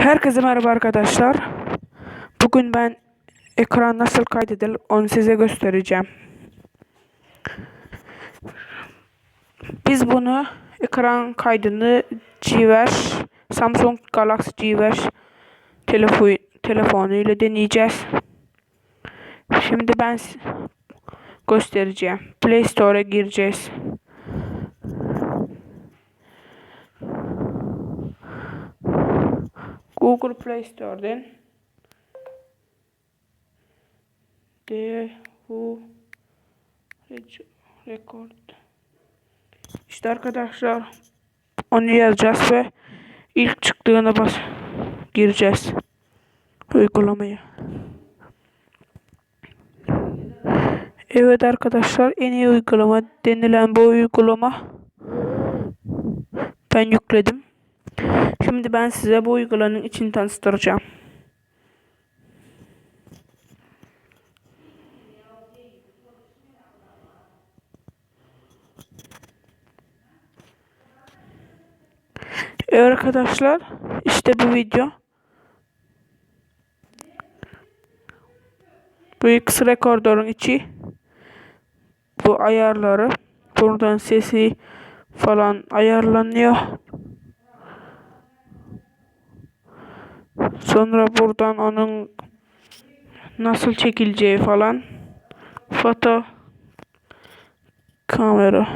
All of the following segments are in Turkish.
Herkese merhaba arkadaşlar. Bugün ben ekran nasıl kaydedilir onu size göstereceğim. Biz bunu ekran kaydını Gver Samsung Galaxy Gver telefon telefonu ile deneyeceğiz. Şimdi ben göstereceğim. Play Store'a gireceğiz. Google Play Store'dan Devu Rec- Record İşte arkadaşlar onu yazacağız ve ilk çıktığına bas gireceğiz uygulamaya. Evet arkadaşlar en iyi uygulama denilen bu uygulama ben yükledim. Şimdi ben size bu uygulamanın içini tanıtacağım. Evet arkadaşlar işte bu video. Bu X rekordörün içi. Bu ayarları. Buradan sesi falan ayarlanıyor. Sonra buradan onun nasıl çekileceği falan. Foto kamera.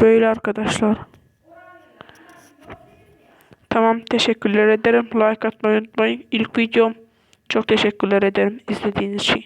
Böyle arkadaşlar. Tamam teşekkürler ederim. Like atmayı unutmayın. İlk videom. Çok teşekkürler ederim izlediğiniz için.